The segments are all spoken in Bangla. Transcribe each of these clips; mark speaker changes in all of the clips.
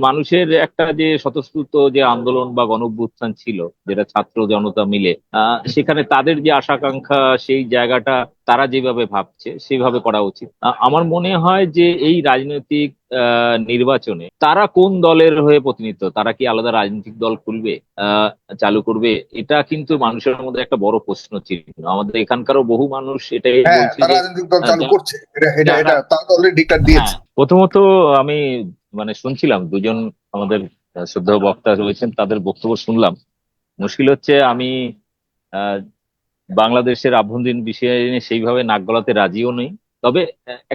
Speaker 1: মানুষের একটা যে স্বতঃস্ফূর্ত যে আন্দোলন বা গণঅভ্যুত্থান ছিল যেটা ছাত্র জনতা মিলে সেখানে তাদের যে আশাকাঙ্ক্ষা সেই জায়গাটা তারা যেভাবে ভাবছে সেভাবে করা উচিত। আমার মনে হয় যে এই রাজনৈতিক নির্বাচনে তারা কোন দলের হয়ে প্রতিনিধিত্ব তারা কি আলাদা রাজনৈতিক দল খুলবে আহ, চালু করবে এটা কিন্তু মানুষের মধ্যে একটা বড় প্রশ্ন ছিল আমাদের এখানকারও বহু মানুষ এটাই
Speaker 2: হ্যাঁ
Speaker 1: বলছে
Speaker 2: রাজনৈতিক দল চালু করছে। এটা এটা এটা অলরেডি ডিক্লার দিয়েছে।
Speaker 1: হ্যাঁ, প্রথমত আমি মানে শুনছিলাম দুজন আমাদের শ্রদ্ধা বক্তা রয়েছেন তাদের বক্তব্য শুনলাম মুশকিল হচ্ছে আমি আহ, বাংলাদেশের আভ্যন্তরীণ বিষয়ে সেইভাবে নাক গলাতে রাজিও নেই তবে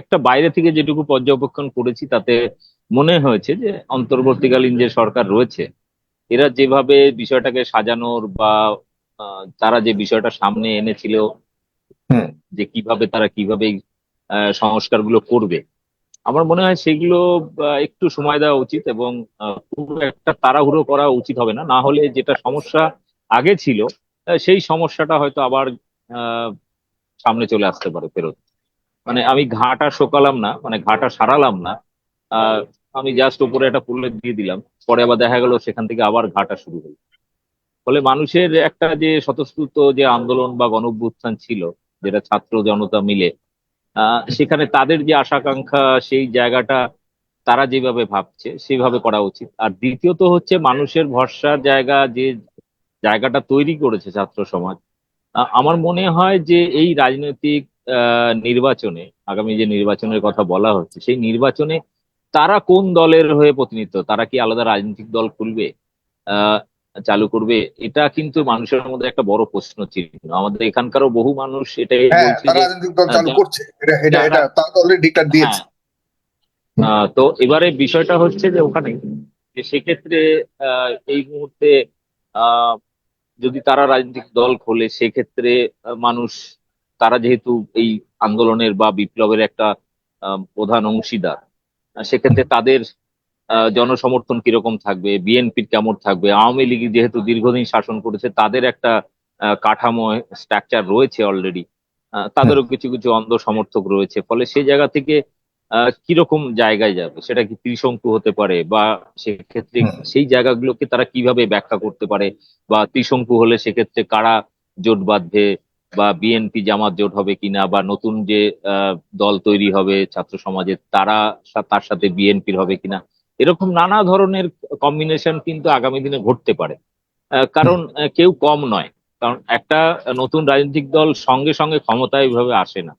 Speaker 1: একটা বাইরে থেকে যেটুকু পর্যবেক্ষণ করেছি তাতে মনে হয়েছে যে অন্তর্বর্তীকালীন যে সরকার রয়েছে এরা যেভাবে বিষয়টাকে সাজানোর বা তারা যে বিষয়টা সামনে এনেছিল
Speaker 2: হুম।
Speaker 1: যে কীভাবে তারা কীভাবে আহ, সংস্কারগুলো করবে আমার মনে হয় সেগুলো একটু সময় দেওয়া উচিত এবং একটা তাড়াহুড়ো করা উচিত হবে না। না হলে যেটা সমস্যা আগে ছিল সেই সমস্যাটা হয়তো আবার সামনে চলে আসতে পারে ফেরত। মানে আমি ঘাটা শোকালাম না মানে ঘাটা সারালাম না। আমি জাস্ট উপরে একটা পুলে দিয়ে দিলাম, পরে আবার দেখা গেল সেখান থেকে আবার ঘাটা শুরু হলো। ফলে মানুষের একটা যে স্বতঃস্ফূর্ত যে আন্দোলন বা গণঅভ্যুত্থান ছিল, যেটা ছাত্র জনতা মিলে সেখানে তাদের যে আশাকাঙ্ক্ষা, সেই জায়গাটা তারা যেভাবে ভাবছে, সেভাবে করা উচিত। আর দ্বিতীয়ত হচ্ছে মানুষের ভরসার জায়গা, যে জায়গাটা তৈরি করেছে ছাত্র সমাজ আমার মনে হয় যে এই রাজনৈতিক নির্বাচনে, আগামী যে নির্বাচনের কথা বলা হচ্ছে, সেই নির্বাচনে তারা কোন দলের হয়ে প্রতিনিধিত্ব, তারা কি আলাদা রাজনৈতিক দল খুলবে? চালু করবে এটা কিন্তু মানুষের মধ্যে একটা বড় প্রশ্ন ছিল আমাদের এখানকারও বহু মানুষ এটাই
Speaker 2: হ্যাঁ
Speaker 1: বলছে
Speaker 2: রাজনৈতিক দল চালু করছে। এটা এটা এটা
Speaker 1: যারা-
Speaker 2: অলরেডি ডিক্লার দিয়েছে।
Speaker 1: হ্যাঁ। তো এবারে বিষয়টা হচ্ছে যে ওখানে যে সেক্ষেত্রে আহ, এই মুহূর্তে আহ, যদি তারা রাজনৈতিক দল খোলে সেক্ষেত্রে মানুষ তারা যেহেতু এই আন্দোলনের বা বিপ্লবের একটা প্রধান অংশীদার সেক্ষেত্রে তাদের জনসমর্থন কীরকম থাকবে বিএনপির কেমন থাকবে? আওয়ামী লীগ যেহেতু দীর্ঘদিন শাসন করেছে তাদের একটা আহ, কাঠামো স্ট্রাকচার রয়েছে অলরেডি তাদেরও কিছু কিছু অন্ধ সমর্থক রয়েছে। ফলে সেই জায়গা থেকে আহ, কীরকম জায়গায় যাবে? সেটা কি ত্রিশঙ্কু হতে পারে বা সেক্ষেত্রে সেই জায়গাগুলোকে তারা কীভাবে ব্যাখ্যা করতে পারে? বা ত্রিশঙ্কু হলে সেক্ষেত্রে কারা জোট বাঁধবে? বা বিএনপি জামাত জোট হবে কিনা? বা নতুন যে আহ, দল তৈরি হবে ছাত্র সমাজের তারা তার সাথে বিএনপির হবে কিনা? এরকম নানা ধরনের কম্বিনেশন কিন্তু আগামী দিনে ঘটতে পারে। কারণ কেউ কম নয়। কারণ একটা নতুন রাজনৈতিক দল সঙ্গে সঙ্গে ক্ষমতায় এভাবে আসে না।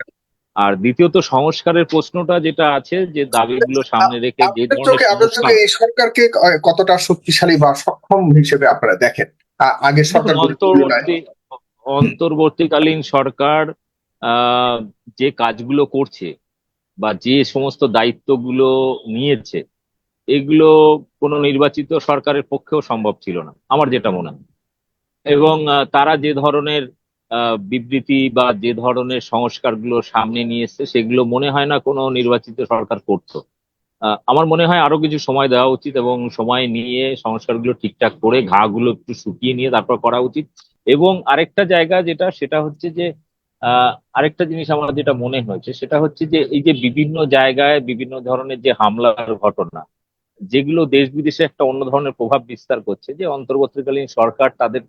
Speaker 1: আর দ্বিতীয়ত সংস্কারের প্রশ্নটা যেটা আছে যে দাবিগুলো সামনে রেখে যে ধরনের
Speaker 2: এই সরকারকে কতটা শক্তিশালী বা সক্ষম হিসেবে আপনারা দেখেন? আ- আগের সরকার
Speaker 1: অন্তর্বর্তী অন্তর্বর্তীকালীন সরকার আহ, যে কাজগুলো করছে বা যে সমস্ত দায়িত্বগুলো নিয়েছে এগুলো কোনো নির্বাচিত সরকারের পক্ষেও সম্ভব ছিল না, আমার যেটা মনে হয়। এবং তারা যে ধরনের বিবৃতি বা যে ধরনের সংস্কারগুলো সামনে নিয়ে এসছে, সেগুলো মনে হয় না কোনো নির্বাচিত সরকার করতো। আমার মনে হয় আরও কিছু সময় দেওয়া উচিত এবং সময় নিয়ে সংস্কারগুলো ঠিকঠাক করে ঘাগুলো একটু শুকিয়ে নিয়ে তারপর করা উচিত। এবং আরেকটা জায়গা যেটা, সেটা হচ্ছে যে আরেকটা জিনিস আমার যেটা মনে হয়েছে, সেটা হচ্ছে যে, এই যে বিভিন্ন জায়গায় বিভিন্ন ধরনের যে হামলার ঘটনা যেগুলো দেশ বিদেশে একটা অন্য ধরনের প্রভাব বিস্তার করছে, যে অন্তর্বর্তীকালীন সরকার তাদের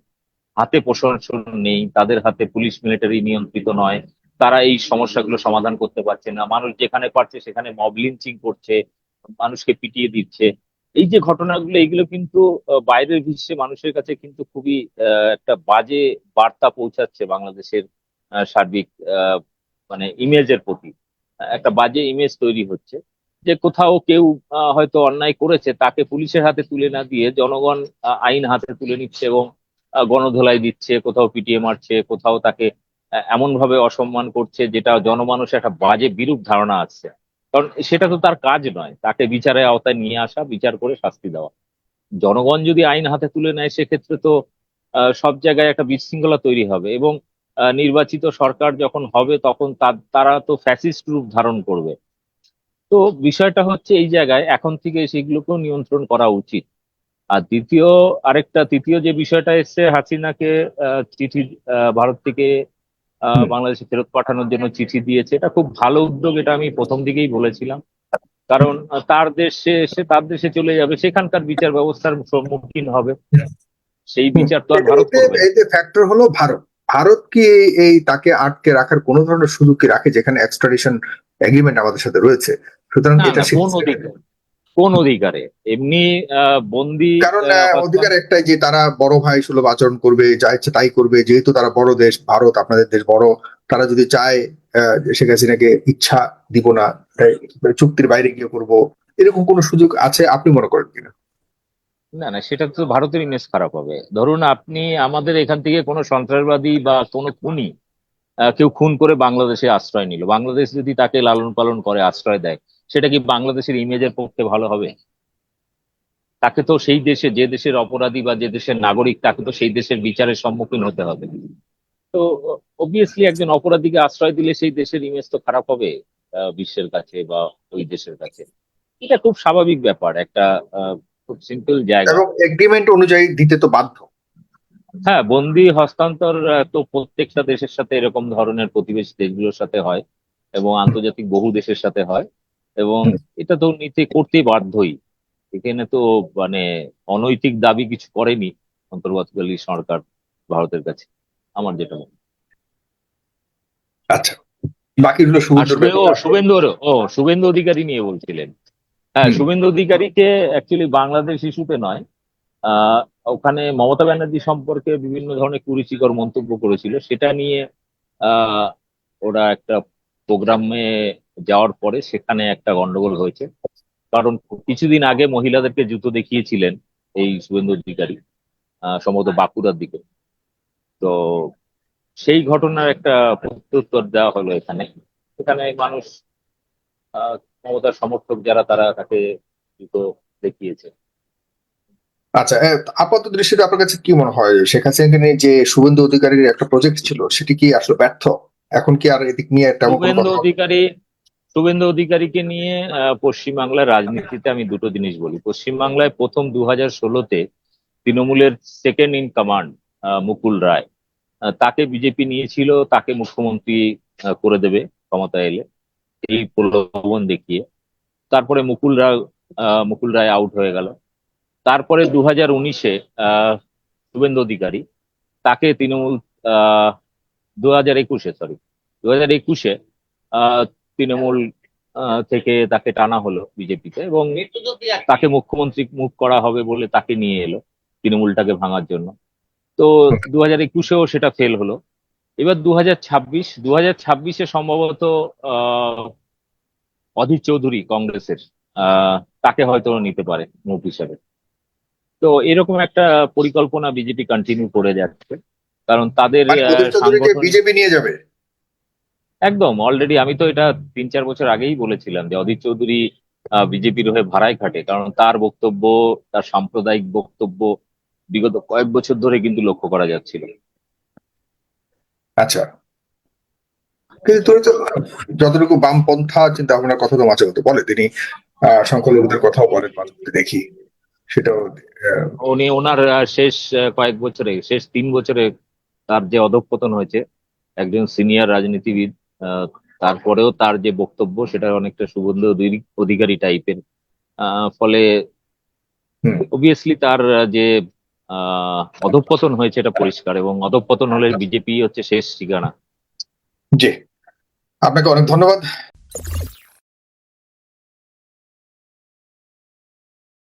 Speaker 1: হাতে প্রশাসন নেই, তাদের হাতে পুলিশ মিলিটারি নিয়ন্ত্রিত নয়, তারা এই সমস্যাগুলো সমাধান করতে পারছে না। মানুষ যেখানে পারছে সেখানে মব লিঞ্চিং করছে, মানুষকে পিটিয়ে দিচ্ছে। এই যে ঘটনাগুলো, এইগুলো কিন্তু বাইরের বিশ্বে মানুষের কাছে কিন্তু খুবই একটা বাজে বার্তা পৌঁছাচ্ছে বাংলাদেশের সার্বিক মানে ইমেজের প্রতি। একটা বাজে ইমেজ তৈরি হচ্ছে। যে কোথাও কেউ হয়তো অন্যায় করেছে, তাকে পুলিশের হাতে তুলে না দিয়ে জনগণ আইন হাতে তুলে নিচ্ছে এবং গণধোলাই দিচ্ছে, কোথাও পিটিয়ে মারছে, কোথাও তাকে এমন ভাবে অসম্মান করছে, যেটা জনমানুষের একটা বাজে বিরূপ ধারণা আসছে কারণ সেটা তো তার কাজ নয়। তাকে বিচারের আওতায় নিয়ে আসা, বিচার করে শাস্তি দেওয়া। জনগণ যদি আইন হাতে তুলে নেয়, সেক্ষেত্রে তো সব জায়গায় একটা বিশৃঙ্খলা তৈরি হবে এবং নির্বাচিত সরকার যখন হবে, তখন তারা তো ফ্যাসিস্ট রূপ ধারণ করবে। তো বিষয়টা হচ্ছে এই জায়গায় এখন থেকে সেগুলোকেও নিয়ন্ত্রণ করা উচিত। আর দ্বিতীয় আরেকটা তৃতীয় যে বিষয়টা এসছে হাসিনাকে চিঠি ভারত থেকে বাংলাদেশে ফেরত পাঠানোর জন্য চিঠি দিয়েছে। এটা খুব ভালো উদ্যোগ এটা আমি প্রথম দিকেই বলেছিলাম। কারণ তার দেশে সে তার দেশে চলে যাবে সেখানকার বিচার ব্যবস্থার সম্মুখীন হবে। সেই বিচার তো আর ভারত
Speaker 2: এতে ফ্যাক্টর হলো ভারত। ভারত কি এই তাকে আটকে রাখার কোনো ধরনের সুযোগ কি রাখে যেখানে এক্সট্রাডিশন এগ্রিমেন্ট আমাদের সাথে রয়েছে। সুতরাং এটা
Speaker 1: কোন অধিকার? এমনি বন্দি
Speaker 2: কারণ অধিকার একটাই যে তারা বড় ভাই সুলভ আচরণ করবে যা ইচ্ছে তাই করবে। যেহেতু তারা বড় দেশ ভারত আপনাদের দেশ বড় তারা যদি চায় শেখ হাসিনাকে ইচ্ছা দিব না তাই চুক্তির বাইরে গিয়ে করব এরকম কোনো সুযোগ আছে আপনি মনে করেন কিনা?
Speaker 1: না না সেটা তো ভারতের ইমেজ খারাপ হবে। ধরুন আপনি আমাদের এখান থেকে কোনো সন্ত্রাসবাদী বা কোনো খুনি কেউ খুন করে বাংলাদেশে আশ্রয় নিল। বাংলাদেশ যদি তাকে লালন পালন করে, আশ্রয় দেয়, সেটা কি বাংলাদেশের ইমেজের পক্ষে ভালো হবে? তাকে তো সেই দেশে, যে দেশের অপরাধী বা যে দেশের নাগরিক, তাকে তো সেই দেশের বিচারের সম্মুখীন হতে হবে। তো অবভিয়াসলি একজন অপরাধীকে আশ্রয় দিলে সেই দেশের ইমেজ তো খারাপ হবে বিশ্বের কাছে বা ওই দেশের কাছে। এটা খুব স্বাভাবিক ব্যাপার। একটা খুব সিম্পল জায়গা।
Speaker 2: এগ্রিমেন্ট অনুযায়ী দিতে তো বাধ্য।
Speaker 1: হ্যাঁ বন্দি হস্তান্তর তো প্রত্যেকটা দেশের সাথে এরকম ধরনের প্রতিবেশী দেশগুলোর সাথে হয় এবং আন্তর্জাতিক বহু দেশের সাথে হয় এবং এটা তো নিতে করতেই বাধ্যই। এখানে তো মানে অনৈতিক দাবি কিছু করেনি অন্তর্বর্তীকালী সরকার ভারতের কাছে আমার যেটা মনে।
Speaker 2: আচ্ছা বাকিগুলো
Speaker 1: শুভেন্দু ও শুভেন্দু অধিকারী নিয়ে বলছিলেন। হ্যাঁ শুভেন্দু অধিকারীকে অ্যাকচুয়ালি বাংলাদেশ ইস্যুতে নয় আহ, ওখানে মমতা ব্যানার্জি সম্পর্কে বিভিন্ন ধরনের কুরুচিকর মন্তব্য করেছিল। সেটা নিয়ে ওরা একটা প্রোগ্রামে যাওয়ার পরে সেখানে একটা গন্ডগোল হয়েছে। কারণ কিছুদিন আগে মহিলাদেরকে জুতো দেখিয়েছিলেন এই শুভেন্দু অধিকারী সম্ভবত বাঁকুড়ার দিকে। তো সেই ঘটনার একটা প্রত্যুত্তর দেওয়া হলো এখানে। এখানে মানুষ মমতার সমর্থক যারা, তারা তাকে জুতো দেখিয়েছে।
Speaker 2: আচ্ছা আপাত দৃষ্টিতে আপনার কাছে কি মনে হয়? শেখ হাসিনাকে নিয়ে যে শুভেন্দু অধিকারীর একটা প্রজেক্ট ছিল সেটি কি আসলে ব্যর্থ? এখন কি আর এদিক নিয়ে
Speaker 1: শুভেন্দু অধিকারী শুভেন্দু অধিকারীকে নিয়ে পশ্চিমবাংলার রাজনীতিতে আমি দুটো জিনিস বলি। পশ্চিমবাংলায় প্রথম দু হাজার ষোলোতে তৃণমূলের second in command Mukul Roy তাকে বিজেপি নিয়েছিল তাকে মুখ্যমন্ত্রী করে দেবে ক্ষমতা এলে। এই প্রলোভন দেখিয়ে। তারপরে মুকুল রায় আহ, মুকুল রায় আউট হয়ে গেল। তারপরে দু হাজার উনিশে শুভেন্দু অধিকারী, তাকে তৃণমূল দু হাজার একুশে সরি দু হাজার একুশে তৃণমূল থেকে তাকে টানা হলো বিজেপিতে এবং তাকে মুখ্যমন্ত্রী মুখ করা হবে বলে তাকে নিয়ে এলো তৃণমূলটাকে ভাঙার জন্য। তো দু হাজার একুশেও সেটা ফেল হলো। এবার দু হাজার ছাব্বিশ দু হাজার ছাব্বিশে সম্ভবত অধীর চৌধুরী কংগ্রেসের তাকে হয়তো নিতে পারে মুখ হিসাবে। তো এরকম একটা পরিকল্পনা বিজেপি কন্টিনিউ করে যাচ্ছে। কারণ তাদের
Speaker 2: মানে বিজেপি নিয়ে যাবে?
Speaker 1: একদম অলরেডি আমি তো এটা তিন চার বছর আগেই বলেছিলাম যে অধীর চৌধুরী বিজেপির হয়ে ভাড়ায় খাটে। কারণ তার বক্তব্য তার সাম্প্রদায়িক বক্তব্য বিগত কয়েক বছর ধরে কিন্তু লক্ষ্য করা যাচ্ছিল।
Speaker 2: আচ্ছা। কিন্তু তুমি তো যতটুকু বামপন্থা চিন্তা ভাবনার কথা তো মাঝে মধ্যে বলে তিনি আহ সংখ্যালঘুদের কথাও বলেন মাঝে দেখি। সেটাও
Speaker 1: উনি ওনার শেষ কয়েক বছরে শেষ তিন বছরে তার যে অধঃপতন হয়েছে একজন সিনিয়র রাজনীতিবিদ তারপরেও তার যে বক্তব্য সেটা অনেকটা সুগন্ধ অধিকারী টাইপের। ফলে। অবভিয়াসলি তার যে আহ, অধঃপতন হয়েছে এটা পরিষ্কার এবং অধঃপতন হলে বিজেপি হচ্ছে শেষ ঠিকানা।
Speaker 2: জি। আপনাকে অনেক ধন্যবাদ।